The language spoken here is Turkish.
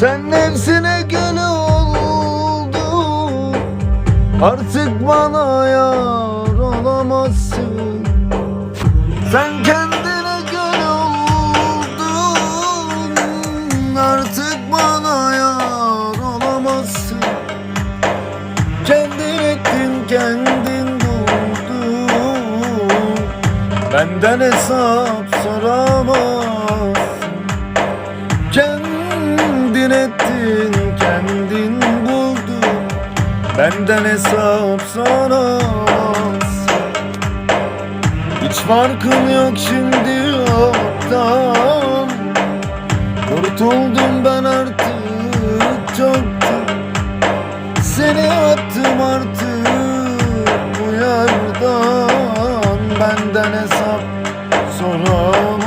Sen nefsine göre oldun. Artık bana yar olamazsın. Sen kendine göre oldun. Artık bana yar olamazsın. Kendin ettin kendin buldun Benden hesap soramazsın Kendin ettin, kendin buldun. Benden hesap soramaz Hiç farkın yok şimdi yoktan. Kurtuldum ben artık çoktan. Seni attım artık bu yerden. Benden hesap soramaz